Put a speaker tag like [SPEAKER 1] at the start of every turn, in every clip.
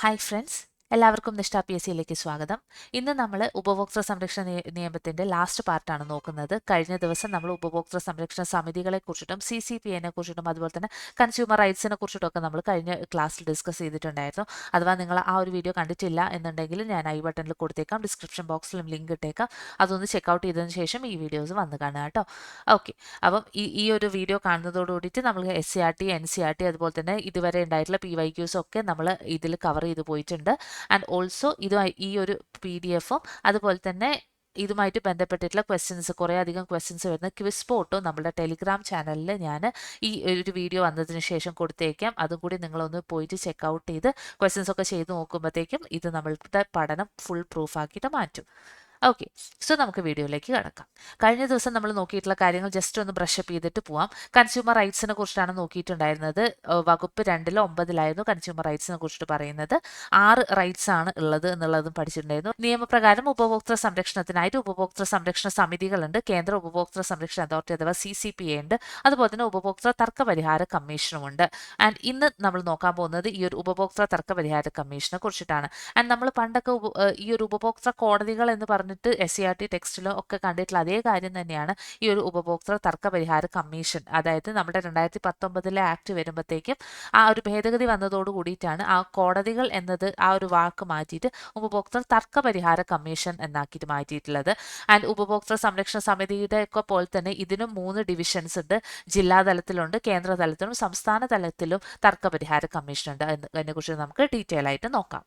[SPEAKER 1] Hi friends, എല്ലാവർക്കും നിഷ്ഠ P S സിയിലേക്ക് സ്വാഗതം. ഇന്ന് നമ്മൾ ഉപഭോക്തൃ സംരക്ഷണ നിയമത്തിന്റെ ലാസ്റ്റ് പാർട്ടാണ് നോക്കുന്നത്. കഴിഞ്ഞ ദിവസം നമ്മൾ ഉപഭോക്തൃ സംരക്ഷണ സമിതികളെ കുറിച്ചിട്ടും സി സി പി എനെ കുറിച്ചിട്ടും അതുപോലെ തന്നെ കൺസ്യൂമർ റൈറ്റ്സിനെ കുറിച്ചിട്ടും ഒക്കെ നമ്മൾ കഴിഞ്ഞ ക്ലാസ്സിൽ ഡിസ്കസ് ചെയ്തിട്ടുണ്ടായിരുന്നു. അഥവാ നിങ്ങൾ ആ ഒരു വീഡിയോ കണ്ടിട്ടില്ല എന്നുണ്ടെങ്കിൽ ഞാൻ ഐ ബട്ടണിൽ കൊടുത്തേക്കാം. ഡിസ്ക്രിപ്ഷൻ ബോക്സിലും ലിങ്ക് ഇട്ടേക്കാം. അതൊന്ന് ചെക്കൗട്ട് ചെയ്തതിന് ശേഷം ഈ വീഡിയോസ് വന്ന് കാണുക കേട്ടോ. ഓക്കെ അപ്പം ഈ ഈ ഒരു വീഡിയോ കാണുന്നതോട് കൂടിയിട്ട് നമ്മൾ S C R T N C R T അതുപോലെ തന്നെ ഇതുവരെ ഉണ്ടായിട്ടുള്ള പി വൈ ക്യൂസ് ഒക്കെ നമ്മൾ ഇതിൽ കവർ ചെയ്ത് പോയിട്ടുണ്ട്. ആൻഡ് ഓൾസോ ഇതുമായി ഈ ഒരു പി ഡി എഫും അതുപോലെ തന്നെ ഇതുമായിട്ട് ബന്ധപ്പെട്ടിട്ടുള്ള ക്വസ്റ്റ്യൻസ് കുറേ അധികം ക്വസ്റ്റ്യൻസ് വരുന്ന ക്വിസ് പോട്ടോ നമ്മുടെ ടെലിഗ്രാം ചാനലിൽ ഞാൻ ഈ ഒരു വീഡിയോ വന്നതിന് ശേഷം കൊടുത്തേക്കാം. അതും കൂടി നിങ്ങളൊന്ന് പോയിട്ട് ചെക്ക് ഔട്ട് ചെയ്ത് ക്വസ്റ്റ്യൻസ് ഒക്കെ ചെയ്ത് നോക്കുമ്പോഴത്തേക്കും ഇത് നമ്മളുടെ പഠനം ഫുൾ പ്രൂഫ് ആക്കിയിട്ട് മാറ്റും. ഓക്കെ സോ നമുക്ക് വീഡിയോയിലേക്ക് കിടക്കാം. കഴിഞ്ഞ ദിവസം നമ്മൾ നോക്കിയിട്ടുള്ള കാര്യങ്ങൾ ജസ്റ്റ് ഒന്ന് ബ്രഷപ്പ് ചെയ്തിട്ട് പോവാം. കൺസ്യൂമർ റൈറ്റ്സിനെ കുറിച്ചാണ് നോക്കിയിട്ടുണ്ടായിരുന്നത്. വകുപ്പ് രണ്ടിലോ ഒമ്പതിലായിരുന്നു കൺസ്യൂമർ റൈറ്റ്സിനെ കുറിച്ചിട്ട് പറയുന്നത്. ആറ് റൈറ്റ്സ് ആണ് ഉള്ളത് എന്നുള്ളതും പഠിച്ചിട്ടുണ്ടായിരുന്നു. നിയമപ്രകാരം ഉപഭോക്തൃ സംരക്ഷണത്തിനായിട്ട് ഉപഭോക്തൃ സംരക്ഷണ സമിതികളുണ്ട്. കേന്ദ്ര ഉപഭോക്തൃ സംരക്ഷണ അതോറിറ്റി അഥവാ സി സി പി എ ഉണ്ട്. അതുപോലെ തന്നെ ഉപഭോക്തൃ തർക്ക പരിഹാര കമ്മീഷനുമുണ്ട് ആൻഡ് ഇന്ന് നമ്മൾ നോക്കാൻ പോകുന്നത് ഈ ഒരു ഉപഭോക്തൃ തർക്ക പരിഹാര കമ്മീഷനെ കുറിച്ചിട്ടാണ്. ആൻഡ് നമ്മൾ പണ്ടൊക്കെ ഈ ഒരു ഉപഭോക്തൃ കോടതികൾ എന്ന് പറഞ്ഞിട്ട് എസ് സി ആർ ടി ടെക്സ്റ്റിലോ ഒക്കെ കണ്ടിട്ടുള്ള അതേ കാര്യം തന്നെയാണ് ഈ ഒരു ഉപഭോക്തൃ തർക്ക പരിഹാര കമ്മീഷൻ. അതായത് നമ്മുടെ രണ്ടായിരത്തി പത്തൊമ്പതിലെ ആക്ട് വരുമ്പോഴത്തേക്കും ആ ഒരു ഭേദഗതി വന്നതോട് കൂടിയിട്ടാണ് ആ കോടതികൾ എന്നത് ആ ഒരു വാക്ക് മാറ്റിയിട്ട് ഉപഭോക്തൃ തർക്ക പരിഹാര കമ്മീഷൻ എന്നാക്കിയിട്ട് മാറ്റിയിട്ടുള്ളത്. ആൻഡ് ഉപഭോക്തൃ സംരക്ഷണ സമിതിയുടെ ഒക്കെ പോലെ തന്നെ ഇതിനും മൂന്ന് ഡിവിഷൻസ് ഉണ്ട്. ജില്ലാ തലത്തിലുണ്ട് കേന്ദ്ര സംസ്ഥാന തലത്തിലും തർക്ക പരിഹാര കമ്മീഷൻ ഉണ്ട്. അതിനെക്കുറിച്ച് നമുക്ക് ഡീറ്റെയിൽ ആയിട്ട് നോക്കാം.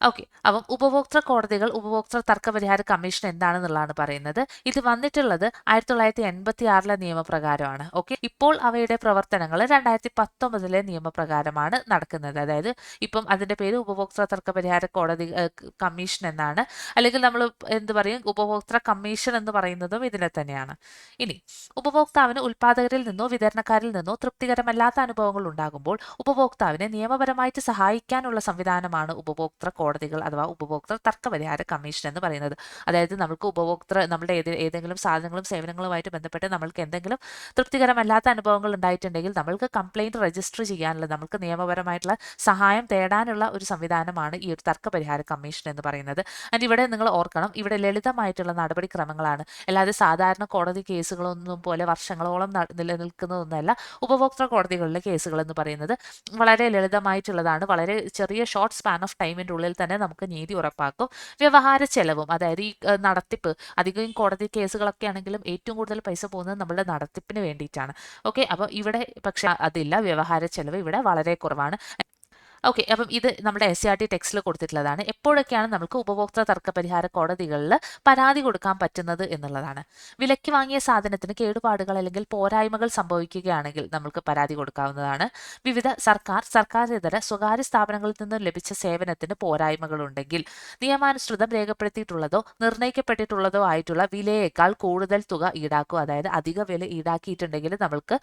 [SPEAKER 1] ഓക്കെ അപ്പം ഉപഭോക്തൃ കോടതികൾ ഉപഭോക്തൃ തർക്കപരിഹാര കമ്മീഷൻ എന്താണെന്നുള്ളതാണ് പറയുന്നത്. ഇത് വന്നിട്ടുള്ളത് ആയിരത്തി തൊള്ളായിരത്തി എൺപത്തി ആറിലെ നിയമപ്രകാരമാണ്. ഓക്കെ ഇപ്പോൾ അവയുടെ പ്രവർത്തനങ്ങൾ രണ്ടായിരത്തി പത്തൊമ്പതിലെ നിയമപ്രകാരമാണ് നടക്കുന്നത്. അതായത് ഇപ്പം അതിന്റെ പേര് ഉപഭോക്തൃ തർക്കപരിഹാര കോടതി കമ്മീഷൻ എന്നാണ്. അല്ലെങ്കിൽ നമ്മൾ എന്ത് പറയും? ഉപഭോക്തൃ കമ്മീഷൻ എന്ന് പറയുന്നതും ഇതിനെ തന്നെയാണ്. ഇനി ഉപഭോക്താവിന് ഉൽപാദകരിൽ നിന്നോ വിതരണക്കാരിൽ നിന്നോ തൃപ്തികരമല്ലാത്ത അനുഭവങ്ങൾ ഉണ്ടാകുമ്പോൾ ഉപഭോക്താവിനെ നിയമപരമായിട്ട് സഹായിക്കാനുള്ള സംവിധാനമാണ് ഉപഭോക്തൃ കോടതികൾ അഥവാ ഉപഭോക്തൃ തർക്കപരിഹാര കമ്മീഷൻ എന്ന് പറയുന്നത്. അതായത് നമുക്ക് ഉപഭോക്തൃ നമ്മുടെ ഏത് ഏതെങ്കിലും സാധനങ്ങളും സേവനങ്ങളുമായിട്ട് ബന്ധപ്പെട്ട് നമ്മൾക്ക് എന്തെങ്കിലും തൃപ്തികരമല്ലാത്ത അനുഭവങ്ങൾ ഉണ്ടായിട്ടുണ്ടെങ്കിൽ നമ്മൾക്ക് കംപ്ലൈന്റ് രജിസ്റ്റർ ചെയ്യാനുള്ള നമുക്ക് നിയമപരമായിട്ടുള്ള സഹായം തേടാനുള്ള ഒരു സംവിധാനമാണ് ഈ ഒരു തർക്കപരിഹാര കമ്മീഷൻ എന്ന് പറയുന്നത്. ആൻഡ് ഇവിടെ നിങ്ങൾ ഓർക്കണം ഇവിടെ ലളിതമായിട്ടുള്ള നടപടിക്രമങ്ങളാണ്. അല്ലാതെ സാധാരണ കോടതി കേസുകളൊന്നും പോലെ വർഷങ്ങളോളം നിലനിൽക്കുന്നതൊന്നുമല്ല ഉപഭോക്തൃ കോടതികളിലെ കേസുകൾ എന്ന് പറയുന്നത്. വളരെ ലളിതമായിട്ടുള്ളതാണ്. വളരെ ചെറിയ ഷോർട്ട് സ്പാൻ ഓഫ് ടൈമിന്റെ ഉള്ളിൽ തന്നെ നമുക്ക് നീതി ഉറപ്പാക്കും. വ്യവഹാര ചെലവും അതായത് ഈ നടത്തിപ്പ് അധികം കോടതി കേസുകളൊക്കെ ആണെങ്കിലും ഏറ്റവും കൂടുതൽ പൈസ പോകുന്നത് നമ്മുടെ നടത്തിപ്പിന് വേണ്ടിയിട്ടാണ്. ഓക്കെ അപ്പോൾ ഇവിടെ പക്ഷെ അതില്ല. വ്യവഹാര ചെലവ് ഇവിടെ വളരെ കുറവാണ്. ഓക്കെ അപ്പം ഇത് നമ്മുടെ എസ് സി ആർ ടി ടെക്സ്റ്റിൽ കൊടുത്തിട്ടുള്ളതാണ്. എപ്പോഴൊക്കെയാണ് നമുക്ക് ഉപഭോക്തൃ തർക്ക പരിഹാര കോടതികളിൽ പരാതി കൊടുക്കാൻ പറ്റുന്നത് എന്നുള്ളതാണ്. വിലയ്ക്ക് വാങ്ങിയ സാധനത്തിന് കേടുപാടുകൾ അല്ലെങ്കിൽ പോരായ്മകൾ സംഭവിക്കുകയാണെങ്കിൽ നമുക്ക് പരാതി കൊടുക്കാവുന്നതാണ്. വിവിധ സർക്കാർ സർക്കാരിതര സ്വകാര്യ സ്ഥാപനങ്ങളിൽ നിന്നും ലഭിച്ച സേവനത്തിന് പോരായ്മകളുണ്ടെങ്കിൽ നിയമാനുസൃതം രേഖപ്പെടുത്തിയിട്ടുള്ളതോ നിർണയിക്കപ്പെട്ടിട്ടുള്ളതോ ആയിട്ടുള്ള വിലയേക്കാൾ കൂടുതൽ തുക ഈടാക്കുക അതായത് അധിക വില ഈടാക്കിയിട്ടുണ്ടെങ്കിൽ നമ്മൾക്ക്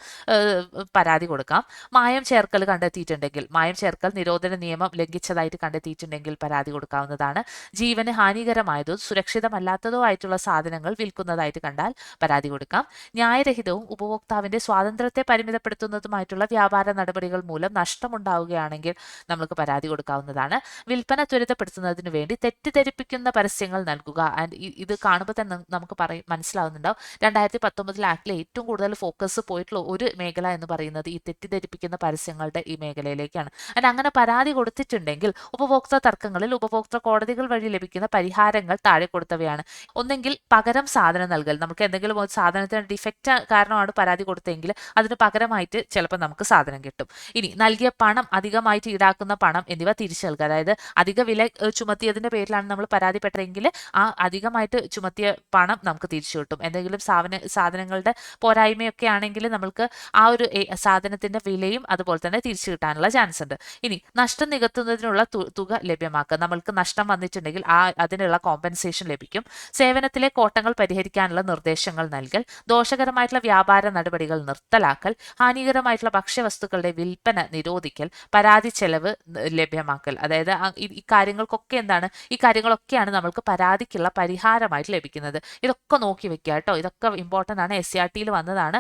[SPEAKER 1] പരാതി കൊടുക്കാം. മായം ചേർക്കൽ കണ്ടെത്തിയിട്ടുണ്ടെങ്കിൽ മായം ചേർക്കൽ നിരോധന നിയമം ലംഘിച്ചതായിട്ട് കണ്ടെത്തിയിട്ടുണ്ടെങ്കിൽ പരാതി കൊടുക്കാവുന്നതാണ്. ജീവന് ഹാനികരമായതോ സുരക്ഷിതമല്ലാത്തതോ ആയിട്ടുള്ള സാധനങ്ങൾ വിൽക്കുന്നതായിട്ട് കണ്ടാൽ പരാതി കൊടുക്കാം. ന്യായരഹിതവും ഉപഭോക്താവിന്റെ സ്വാതന്ത്ര്യത്തെ പരിമിതപ്പെടുത്തുന്നതുമായിട്ടുള്ള വ്യാപാര നടപടികൾ മൂലം നഷ്ടമുണ്ടാവുകയാണെങ്കിൽ നമുക്ക് പരാതി കൊടുക്കാവുന്നതാണ്. വിൽപ്പന ത്വരിതപ്പെടുത്തുന്നതിന് വേണ്ടി തെറ്റിദ്ധരിപ്പിക്കുന്ന പരസ്യങ്ങൾ നൽകുക. ആൻഡ് ഇത് കാണുമ്പോൾ തന്നെ നമുക്ക് പറയും മനസ്സിലാവുന്നുണ്ടാവും. രണ്ടായിരത്തി പത്തൊമ്പതിൽ ആക്ടിലെ ഏറ്റവും കൂടുതൽ ഫോക്കസ് പോയിട്ടുള്ള ഒരു മേഖല എന്ന് പറയുന്നത് ഈ തെറ്റിദ്ധരിപ്പിക്കുന്ന പരസ്യങ്ങളുടെ ഈ മേഖലയിലേക്കാണ്. ആൻഡ് അങ്ങനെ പരാതി കൊടുത്തിട്ടുണ്ടെങ്കിൽ ഉപഭോക്തൃ തർക്കങ്ങളിൽ ഉപഭോക്തൃ കോടതികൾ വഴി ലഭിക്കുന്ന പരിഹാരങ്ങൾ താഴെ കൊടുത്തവയാണ്. ഒന്നെങ്കിൽ പകരം സാധനം നൽകൽ. നമുക്ക് എന്തെങ്കിലും ഒരു സാധനത്തിന് ഡിഫക്റ്റ് കാരണമാണ് പരാതി കൊടുത്തതെങ്കിൽ അതിന് പകരമായിട്ട് ചിലപ്പോൾ നമുക്ക് സാധനം കിട്ടും. ഇനി നൽകിയ പണം അധികമായിട്ട് ഈടാക്കുന്ന പണം എന്നിവ തിരിച്ചു നൽകുക. അതായത് അധിക വില ചുമത്തിയതിന്റെ പേരിലാണ് നമ്മൾ പരാതിപ്പെട്ടതെങ്കിൽ ആ അധികമായിട്ട് ചുമത്തിയ പണം നമുക്ക് തിരിച്ചു കിട്ടും. എന്തെങ്കിലും സാധന സാധനങ്ങളുടെ പോരായ്മയൊക്കെ ആണെങ്കിൽ നമുക്ക് ആ ഒരു സാധനത്തിന്റെ വിലയും അതുപോലെ തന്നെ തിരിച്ചു കിട്ടാനുള്ള ചാൻസ് ഉണ്ട് ഇനി നഷ്ടം നികത്തുന്നതിനുള്ള തുക ലഭ്യമാക്കുക. നമ്മൾക്ക് നഷ്ടം വന്നിട്ടുണ്ടെങ്കിൽ ആ അതിനുള്ള കോമ്പൻസേഷൻ ലഭിക്കും. സേവനത്തിലെ കോട്ടങ്ങൾ പരിഹരിക്കാനുള്ള നിർദ്ദേശങ്ങൾ നൽകൽ. ദോഷകരമായിട്ടുള്ള വ്യാപാര നടപടികൾ നിർത്തലാക്കൽ. ഹാനികരമായിട്ടുള്ള ഭക്ഷ്യവസ്തുക്കളുടെ വിൽപ്പന നിരോധിക്കൽ. പരാതി ചെലവ് ലഭ്യമാക്കൽ. അതായത് ഈ കാര്യങ്ങൾക്കൊക്കെ എന്താണ്? ഈ കാര്യങ്ങളൊക്കെയാണ് നമ്മൾക്ക് പരാതിക്കുള്ള പരിഹാരമായിട്ട് ലഭിക്കുന്നത്. ഇതൊക്കെ നോക്കി വെക്കുക കേട്ടോ. ഇതൊക്കെ ഇമ്പോർട്ടന്റ് ആണ്. എസ് സി ആർ ടിയിൽ വന്നതാണ്.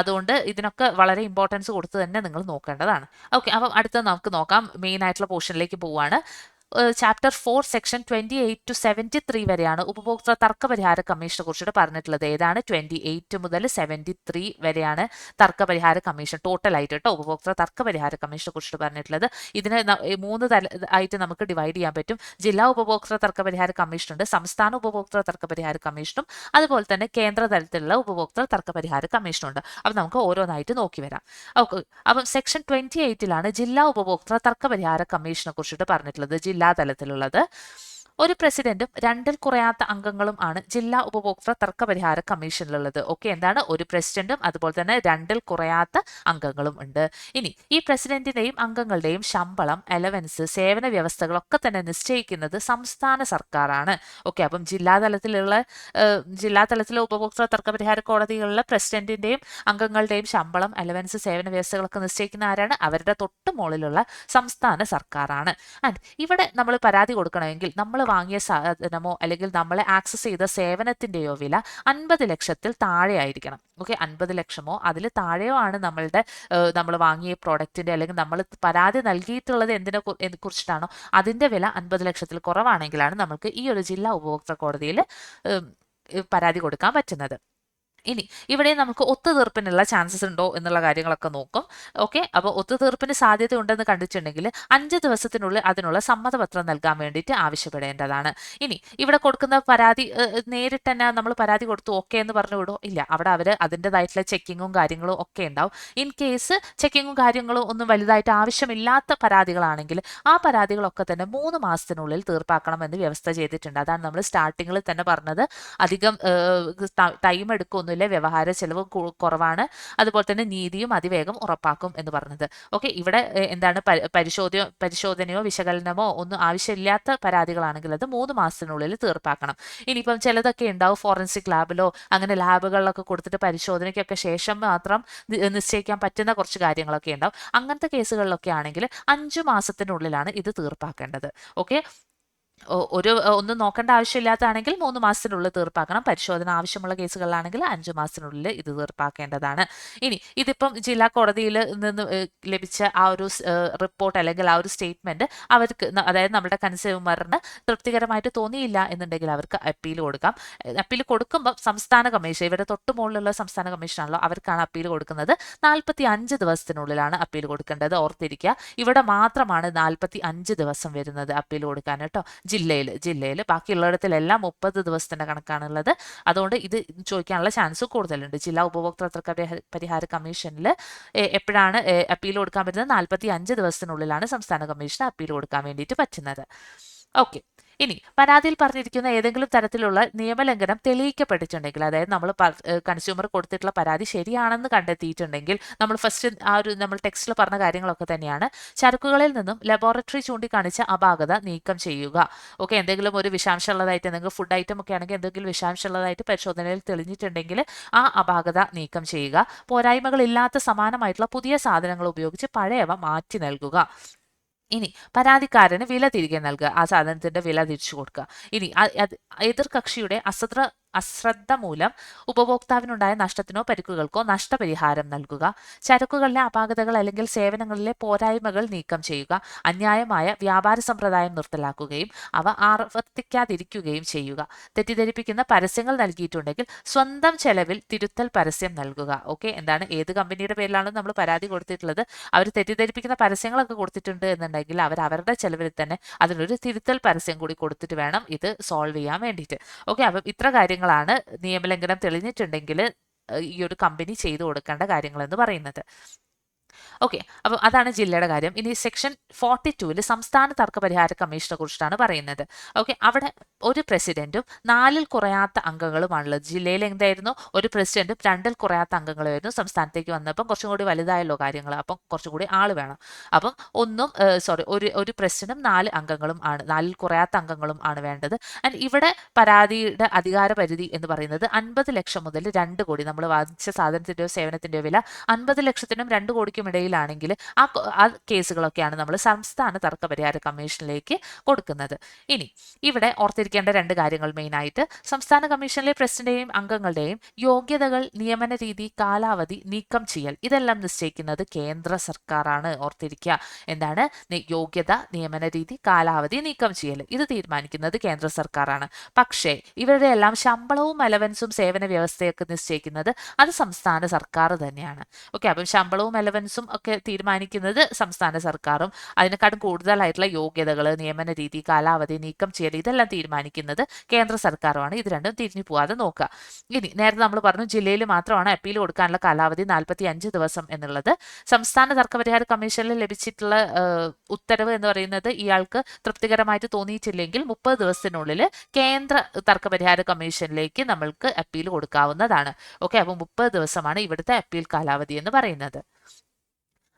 [SPEAKER 1] അതുകൊണ്ട് ഇതിനൊക്കെ വളരെ ഇമ്പോർട്ടൻസ് കൊടുത്ത് തന്നെ നിങ്ങൾ നോക്കേണ്ടതാണ്. ഓക്കെ അപ്പം അടുത്തത് നമുക്ക് നോക്കാം. നോക്കാം മെയിൻ ആയിട്ടുള്ള പോർഷനിലേക്ക് പോവുകയാണ് chapter four section twenty eight to seventy three വരെയാണ് ഉപഭോക്തൃ തർക്കപരിഹാര കമ്മീഷനെ കുറിച്ചിട്ട് പറഞ്ഞിട്ടുള്ളത്. ഏതാണ്? ട്വന്റി എയ്റ്റ് മുതൽ സെവന്റി ത്രീ വരെയാണ് തർക്കപരിഹാര കമ്മീഷൻ ടോട്ടൽ ആയിട്ട് കേട്ടോ ഉപഭോക്തൃ തർക്കപരിഹാര കമ്മീഷനെ കുറിച്ചിട്ട് പറഞ്ഞിട്ടുള്ളത്. ഇതിനെ മൂന്ന് തല ആയിട്ട് നമുക്ക് ഡിവൈഡ് ചെയ്യാൻ പറ്റും. ജില്ലാ ഉപഭോക്തൃ തർക്കപരിഹാര കമ്മീഷനുണ്ട് സംസ്ഥാന ഉപഭോക്തൃ തർക്കപരിഹാര കമ്മീഷനും അതുപോലെ തന്നെ കേന്ദ്ര തലത്തിലുള്ള ഉപഭോക്തൃ തർക്കപരിഹാര കമ്മീഷനുണ്ട് അപ്പം നമുക്ക് ഓരോന്നായിട്ട് നോക്കി വരാം. ഓക്കെ അപ്പം സെക്ഷൻ ട്വന്റി എയ്റ്റിലാണ് ജില്ലാ ഉപഭോക്തൃ തർക്കപരിഹാര കമ്മീഷനെ കുറിച്ചിട്ട് പറഞ്ഞിട്ടുള്ളത്. ജില്ലാ തലത്തിലുള്ളത്. ഒരു പ്രസിഡന്റും രണ്ടിൽ കുറയാത്ത അംഗങ്ങളും ആണ് ജില്ലാ ഉപഭോക്തൃ തർക്കപരിഹാര കമ്മീഷനിലുള്ളത്. ഓക്കെ എന്താണ്? ഒരു പ്രസിഡന്റും അതുപോലെ തന്നെ രണ്ടിൽ കുറയാത്ത അംഗങ്ങളും ഉണ്ട്. ഇനി ഈ പ്രസിഡന്റിന്റെയും അംഗങ്ങളുടെയും ശമ്പളം അലവൻസ് സേവന വ്യവസ്ഥകളൊക്കെ തന്നെ നിശ്ചയിക്കുന്നത് സംസ്ഥാന സർക്കാരാണ്. ഓക്കെ അപ്പം ജില്ലാ തലത്തിലുള്ള ഏഹ്, ജില്ലാ തലത്തിലെ ഉപഭോക്തൃ തർക്കപരിഹാര കോടതികളിലെ പ്രസിഡന്റിന്റെയും അംഗങ്ങളുടെയും ശമ്പളം അലവൻസ് സേവന വ്യവസ്ഥകളൊക്കെ നിശ്ചയിക്കുന്ന ആരാണ്? അവരുടെ തൊട്ട് മുകളിലുള്ള സംസ്ഥാന സർക്കാരാണ്. ആൻഡ് ഇവിടെ നമ്മൾ പരാതി കൊടുക്കണമെങ്കിൽ നമ്മൾ വാങ്ങിയ സാധനമോ അല്ലെങ്കിൽ നമ്മളെ ആക്സസ് ചെയ്ത സേവനത്തിന്റെയോ വില അൻപത് ലക്ഷത്തിൽ താഴെ ആയിരിക്കണം ഓക്കെ അൻപത് ലക്ഷമോ അതിൽ താഴെയോ ആണ് നമ്മളുടെ നമ്മൾ വാങ്ങിയ പ്രോഡക്റ്റിന്റെ അല്ലെങ്കിൽ നമ്മൾ പരാതി നൽകിയിട്ടുള്ളത് എന്തിനെ കുറിച്ചിട്ടാണോ അതിന്റെ വില അൻപത് ലക്ഷത്തിൽ കുറവാണെങ്കിലാണ് നമുക്ക് ഈ ഒരു ജില്ലാ ഉപഭോക്തൃ കോടതിയിൽ പരാതി കൊടുക്കാൻ പറ്റുന്നത്. ഇനി ഇവിടെ നമുക്ക് ഒത്തുതീർപ്പിനുള്ള ചാൻസസ് ഉണ്ടോ എന്നുള്ള കാര്യങ്ങളൊക്കെ നോക്കും. ഓക്കെ അപ്പോൾ ഒത്തുതീർപ്പിന് സാധ്യത ഉണ്ടെന്ന് കണ്ടിട്ടുണ്ടെങ്കിൽ അഞ്ച് ദിവസത്തിനുള്ളിൽ അതിനുള്ള സമ്മതപത്രം നൽകാൻ വേണ്ടിയിട്ട് ആവശ്യപ്പെടേണ്ടതാണ്. ഇനി ഇവിടെ കൊടുക്കുന്ന പരാതി നേരിട്ട് തന്നെ നമ്മൾ പരാതി കൊടുത്തു ഓക്കെ എന്ന് പറഞ്ഞു വിടുമോ ഇല്ല. അവിടെ അവർ അതിന്റെതായിട്ടുള്ള ചെക്കിങ്ങും കാര്യങ്ങളും ഒക്കെ ഉണ്ടാവും. ഇൻ കേസ് ചെക്കിങ്ങും കാര്യങ്ങളും ഒന്നും വലുതായിട്ട് ആവശ്യമില്ലാത്ത പരാതികളാണെങ്കിൽ ആ പരാതികളൊക്കെ തന്നെ മൂന്ന് മാസത്തിനുള്ളിൽ തീർപ്പാക്കണമെന്ന് വ്യവസ്ഥ ചെയ്തിട്ടുണ്ട്. അതാണ് നമ്മൾ സ്റ്റാർട്ടിങ്ങിൽ തന്നെ പറഞ്ഞത്. അധികം ടൈം എടുക്കൊന്നുമില്ല വ്യവഹാര ചെലവ് കുറവാണ്. അതുപോലെ തന്നെ നീതിയും അതിവേഗം ഉറപ്പാക്കും എന്ന് പറഞ്ഞത്. ഓക്കെ ഇവിടെ എന്താണ് പരിശോധന പരിശോധനയോ വിശകലനമോ ഒന്നും ആവശ്യമില്ലാത്ത പരാതികളാണെങ്കിൽ അത് മൂന്ന് മാസത്തിനുള്ളിൽ തീർപ്പാക്കണം. ഇനിയിപ്പം ചിലതൊക്കെ ഉണ്ടാവും ഫോറൻസിക് ലാബിലോ അങ്ങനെ ലാബുകളിലൊക്കെ കൊടുത്തിട്ട് പരിശോധനയ്ക്കൊക്കെ ശേഷം മാത്രം നിശ്ചയിക്കാൻ പറ്റുന്ന കുറച്ച് കാര്യങ്ങളൊക്കെ ഉണ്ടാവും. അങ്ങനത്തെ കേസുകളിലൊക്കെ ആണെങ്കിൽ അഞ്ചു മാസത്തിനുള്ളിലാണ് ഇത് തീർപ്പാക്കേണ്ടത്. ഓക്കെ ഒരു ഒന്നും നോക്കേണ്ട ആവശ്യമില്ലാത്തതാണെങ്കിൽ മൂന്ന് മാസത്തിനുള്ളിൽ തീർപ്പാക്കണം. പരിശോധന ആവശ്യമുള്ള കേസുകളിലാണെങ്കിൽ അഞ്ച് മാസത്തിനുള്ളിൽ ഇത് തീർപ്പാക്കേണ്ടതാണ്. ഇനി ഇതിപ്പം ജില്ലാ കോടതിയിൽ നിന്ന് ലഭിച്ച ആ ഒരു റിപ്പോർട്ട് അല്ലെങ്കിൽ ആ ഒരു സ്റ്റേറ്റ്മെന്റ് അവർക്ക് അതായത് നമ്മുടെ കൺസ്യൂമറിന് തൃപ്തികരമായിട്ട് തോന്നിയില്ല എന്നുണ്ടെങ്കിൽ അവർക്ക് അപ്പീൽ കൊടുക്കാം. അപ്പീൽ കൊടുക്കുമ്പോൾ സംസ്ഥാന കമ്മീഷൻ ഇവരുടെ തൊട്ട് മുകളിലുള്ള സംസ്ഥാന കമ്മീഷനാണല്ലോ അവർക്കാണ് അപ്പീൽ കൊടുക്കുന്നത്. നാൽപ്പത്തി അഞ്ച് ദിവസത്തിനുള്ളിലാണ് അപ്പീൽ കൊടുക്കേണ്ടത്. ഓർത്തിരിക്കുക ഇവിടെ മാത്രമാണ് നാൽപ്പത്തി അഞ്ച് ദിവസം വരുന്നത് അപ്പീൽ കൊടുക്കാൻ കേട്ടോ. ജില്ലയിൽ ജില്ലയിൽ ബാക്കിയുള്ളിടത്തിലെല്ലാം മുപ്പത് ദിവസത്തിന്റെ കണക്കാണുള്ളത്. അതുകൊണ്ട് ഇത് ചോദിക്കാനുള്ള ചാൻസ് കൂടുതലുണ്ട്. ജില്ലാ ഉപഭോക്തൃ തർക്ക പരിഹാര- കമ്മീഷനിൽ എപ്പോഴാണ് അപ്പീൽ കൊടുക്കാൻ പറ്റുന്നത്? നാൽപ്പത്തി അഞ്ച് ദിവസത്തിനുള്ളിലാണ് സംസ്ഥാന കമ്മീഷന് അപ്പീൽ കൊടുക്കാൻ വേണ്ടിയിട്ട് പറ്റുന്നത്. ഓക്കെ. ഇനി പരാതിയിൽ പറഞ്ഞിരിക്കുന്ന ഏതെങ്കിലും തരത്തിലുള്ള നിയമലംഘനം തെളിയിക്കപ്പെട്ടിട്ടുണ്ടെങ്കിൽ അതായത് നമ്മൾ കൺസ്യൂമർ കൊടുത്തിട്ടുള്ള പരാതി ശരിയാണെന്ന് കണ്ടെത്തിയിട്ടുണ്ടെങ്കിൽ നമ്മൾ ഫസ്റ്റ് ആ ഒരു നമ്മൾ ടെക്സ്റ്റിൽ പറഞ്ഞ കാര്യങ്ങളൊക്കെ തന്നെയാണ്. ചരക്കുകളിൽ നിന്നും ലബോറട്ടറി ചൂണ്ടിക്കാണിച്ച അപാകത നീക്കം ചെയ്യുക. ഓക്കെ എന്തെങ്കിലും ഒരു വിഷാംശമുള്ളതായിട്ട് എന്തെങ്കിലും ഫുഡ് ഐറ്റം ഒക്കെ ആണെങ്കിൽ എന്തെങ്കിലും വിഷാംശമുള്ളതായിട്ട് പരിശോധനയിൽ തെളിഞ്ഞിട്ടുണ്ടെങ്കിൽ ആ അപാകത നീക്കം ചെയ്യുക. പോരായ്മകളില്ലാത്ത സമാനമായിട്ടുള്ള പുതിയ സാധനങ്ങൾ ഉപയോഗിച്ച് പഴയവ മാറ്റി നൽകുക. ഇനി പരാതിക്കാരന് വില തിരികെ നൽകുക. ആ സാധനത്തിന്റെ വില തിരിച്ചു കൊടുക്കുക. ഇനി എതിർ കക്ഷിയുടെ അശ്രദ്ധ അശ്രദ്ധ മൂലം ഉപഭോക്താവിനുണ്ടായ നഷ്ടത്തിനോ പരിക്കുകൾക്കോ നഷ്ടപരിഹാരം നൽകുക. ചരക്കുകളിലെ അപാകതകൾ അല്ലെങ്കിൽ സേവനങ്ങളിലെ പോരായ്മകൾ നീക്കം ചെയ്യുക. അന്യായമായ വ്യാപാര സമ്പ്രദായം നിർത്തലാക്കുകയും അവ ആവർത്തിക്കാതിരിക്കുകയും ചെയ്യുക. തെറ്റിദ്ധരിപ്പിക്കുന്ന പരസ്യങ്ങൾ നൽകിയിട്ടുണ്ടെങ്കിൽ സ്വന്തം ചെലവിൽ തിരുത്തൽ പരസ്യം നൽകുക. ഓക്കെ? എന്താണ്? ഏത് കമ്പനിയുടെ പേരിലാണ് നമ്മൾ പരാതി കൊടുത്തിട്ടുള്ളത്? അവർ തെറ്റിദ്ധരിപ്പിക്കുന്ന പരസ്യങ്ങളൊക്കെ കൊടുത്തിട്ടുണ്ട് എന്നുണ്ടെങ്കിൽ അവർ അവരുടെ ചെലവിൽ തന്നെ അതിനൊരു തിരുത്തൽ പരസ്യം കൂടി കൊടുത്തിട്ട് വേണം ഇത് സോൾവ് ചെയ്യാൻ വേണ്ടിയിട്ട്. ഓക്കെ? അപ്പം ഇത്ര കാര്യങ്ങളാണ് നിയമലംഘനം തെളിഞ്ഞിട്ടുണ്ടെങ്കിൽ ഈ ഒരു കമ്പനി ചെയ്തു കൊടുക്കേണ്ട കാര്യങ്ങൾ എന്ന് പറയുന്നത്. ഓക്കെ അപ്പം അതാണ് ജില്ലയുടെ കാര്യം. ഇനി സെക്ഷൻ ഫോർട്ടി ടുവിൽ സംസ്ഥാന തർക്ക പരിഹാര കമ്മീഷനെ കുറിച്ചിട്ടാണ് പറയുന്നത്. ഓക്കെ അവിടെ ഒരു പ്രസിഡന്റും നാലിൽ കുറയാത്ത അംഗങ്ങളുമാണുള്ളത്. ജില്ലയിൽ എന്തായിരുന്നു? ഒരു പ്രസിഡന്റും രണ്ടിൽ കുറയാത്ത അംഗങ്ങളുമായിരുന്നു സംസ്ഥാനത്തേക്ക് വന്നപ്പം. കുറച്ചും കൂടി വലുതായല്ലോ കാര്യങ്ങൾ. അപ്പം കുറച്ചും കൂടി ആൾ വേണം. അപ്പം ഒന്നും സോറി ഒരു ഒരു പ്രസിഡന്റും നാല് അംഗങ്ങളും ആണ് നാലിൽ കുറയാത്ത അംഗങ്ങളും ആണ് വേണ്ടത്. ആൻഡ് ഇവിടെ പരാതിയുടെ അധികാര പരിധി എന്ന് പറയുന്നത് അൻപത് ലക്ഷം മുതൽ രണ്ട് കോടി. നമ്മൾ വാങ്ങിച്ച സാധനത്തിന്റെയോ സേവനത്തിന്റെയോ വില അൻപത് ലക്ഷത്തിനും രണ്ട് കോടിക്കും ഇടയിലാണെങ്കിൽ ആ ആ കേസുകളൊക്കെയാണ് നമ്മൾ സംസ്ഥാന തർക്കപരിഹാര കമ്മീഷനിലേക്ക് കൊടുക്കുന്നത്. ഇനി ഇവിടെ ഓർത്തിരിക്കേണ്ട രണ്ട് കാര്യങ്ങൾ മെയിനായിട്ട് സംസ്ഥാന കമ്മീഷനിലെ പ്രസിഡന്റിന്റെയും അംഗങ്ങളുടെയും യോഗ്യതകൾ നിയമന രീതി കാലാവധി നീക്കം ചെയ്യൽ ഇതെല്ലാം നിശ്ചയിക്കുന്നത് കേന്ദ്ര സർക്കാരാണ് ഓർത്തിരിക്കുക എന്താണ്? യോഗ്യത നിയമന രീതി കാലാവധി നീക്കം ചെയ്യൽ. ഇത് തീരുമാനിക്കുന്നത് കേന്ദ്ര സർക്കാരാണ്. പക്ഷേ ഇവരുടെ എല്ലാം ശമ്പളവും അലവൻസും സേവന വ്യവസ്ഥയൊക്കെ നിശ്ചയിക്കുന്നത് അത് സംസ്ഥാന സർക്കാർ തന്നെയാണ്. ഓക്കെ അപ്പം ശമ്പളവും അലവൻസും ഒക്കെ തീരുമാനിക്കുന്നത് സംസ്ഥാന സർക്കാരും അതിനെക്കാട്ടും കൂടുതലായിട്ടുള്ള യോഗ്യതകൾ നിയമന രീതി കാലാവധി നീക്കം ചെയ്യൽ ഇതെല്ലാം തീരുമാനിക്കുന്നത് കേന്ദ്ര സർക്കാരുമാണ്. ഇത് രണ്ടും തിരിഞ്ഞു പോവാതെ നോക്കുക. ഇനി നേരത്തെ നമ്മൾ പറഞ്ഞു ജില്ലയിൽ മാത്രമാണ് അപ്പീൽ കൊടുക്കാനുള്ള കാലാവധി നാൽപ്പത്തി അഞ്ച് ദിവസം എന്നുള്ളത്. സംസ്ഥാന തർക്കപരിഹാര കമ്മീഷനിൽ ലഭിച്ചിട്ടുള്ള ഉത്തരവ് എന്ന് പറയുന്നത് ഇയാൾക്ക് തൃപ്തികരമായിട്ട് തോന്നിയിട്ടില്ലെങ്കിൽ മുപ്പത് ദിവസത്തിനുള്ളിൽ കേന്ദ്ര തർക്കപരിഹാര കമ്മീഷനിലേക്ക് നമ്മൾക്ക് അപ്പീൽ കൊടുക്കാവുന്നതാണ്. ഓക്കെ അപ്പോൾ മുപ്പത് ദിവസമാണ് ഇവിടുത്തെ അപ്പീൽ കാലാവധി എന്ന് പറയുന്നത്.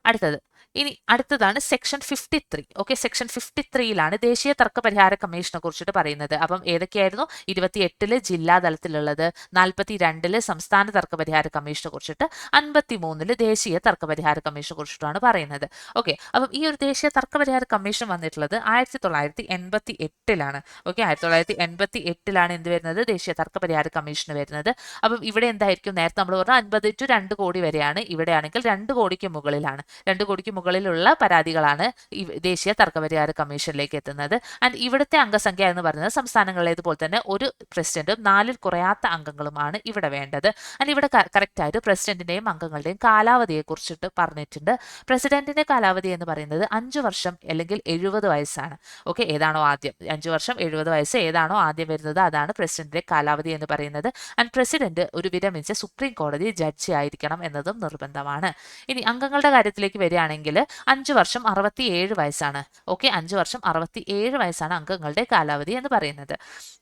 [SPEAKER 1] അടുത്തത് ഇനി അടുത്തതാണ് section fifty three okay section fifty ത്രീയിലാണ് ദേശീയ തർക്ക പരിഹാര കമ്മീഷനെ കുറിച്ചിട്ട് പറയുന്നത്. അപ്പം ഏതൊക്കെയായിരുന്നു? ഇരുപത്തി എട്ടിൽ ജില്ലാ തലത്തിലുള്ളത് നാൽപ്പത്തി രണ്ടിൽ സംസ്ഥാന തർക്ക പരിഹാര കമ്മീഷനെ കുറിച്ചിട്ട് അൻപത്തി മൂന്നിൽ ദേശീയ തർക്ക പരിഹാര കമ്മീഷനെ കുറിച്ചിട്ടാണ് പറയുന്നത്. ഓക്കെ അപ്പം ഈ ഒരു ദേശീയ തർക്ക പരിഹാര കമ്മീഷൻ വന്നിട്ടുള്ളത് ആയിരത്തി തൊള്ളായിരത്തി എൺപത്തി എട്ടിലാണ് ഓക്കെ ആയിരത്തി തൊള്ളായിരത്തി എൺപത്തി എട്ടിലാണ് എന്ത് വരുന്നത്? ദേശീയ തർക്ക പരിഹാര കമ്മീഷൻ വരുന്നത്. അപ്പം ഇവിടെ എന്തായിരിക്കും? നേരത്തെ നമ്മൾ പറഞ്ഞാൽ അൻപത് ടു രണ്ട് കോടി വരെയാണ്. ഇവിടെയാണെങ്കിൽ രണ്ട് കോടിക്ക് മുകളിലാണ്. രണ്ട് കോടിക്ക് മുകളിലുള്ള പരാതികളാണ് ഈ ദേശീയ തർക്കപരിഹാര കമ്മീഷനിലേക്ക് എത്തുന്നത്. ആൻഡ് ഇവിടുത്തെ അംഗസംഖ്യ എന്ന് പറയുന്നത് സംസ്ഥാനങ്ങളിലേതുപോലെ തന്നെ ഒരു പ്രസിഡന്റും നാലിൽ കുറയാത്ത അംഗങ്ങളുമാണ് ഇവിടെ വേണ്ടത്. ആൻഡ് ഇവിടെ കറക്റ്റ് ആയിട്ട് പ്രസിഡന്റിന്റെയും അംഗങ്ങളുടെയും കാലാവധിയെ കുറിച്ചിട്ട് പറഞ്ഞിട്ടുണ്ട്. പ്രസിഡന്റിന്റെ കാലാവധി എന്ന് പറയുന്നത് അഞ്ചു വർഷം അല്ലെങ്കിൽ എഴുപത് വയസ്സാണ്. ഓക്കെ ഏതാണോ ആദ്യം? അഞ്ചു വർഷം എഴുപത് വയസ്സ് ഏതാണോ ആദ്യം വരുന്നത്? അതാണ് പ്രസിഡന്റിന്റെ കാലാവധി എന്ന് പറയുന്നത്. ആൻഡ് പ്രസിഡന്റ് ഒരു വിരമിച്ച സുപ്രീം കോടതി ജഡ്ജി ആയിരിക്കണം എന്നതും നിർബന്ധമാണ്. ഇനി അംഗങ്ങളുടെ കാര്യത്തിലേക്ക് വരികയാണെങ്കിൽ അഞ്ച് വർഷം അറുപത്തി ഏഴ് വയസ്സാണ്. ഓക്കെ അഞ്ച് വർഷം അറുപത്തി ഏഴ് വയസ്സാണ് അംഗങ്ങളുടെ കാലാവധി എന്ന് പറയുന്നത്.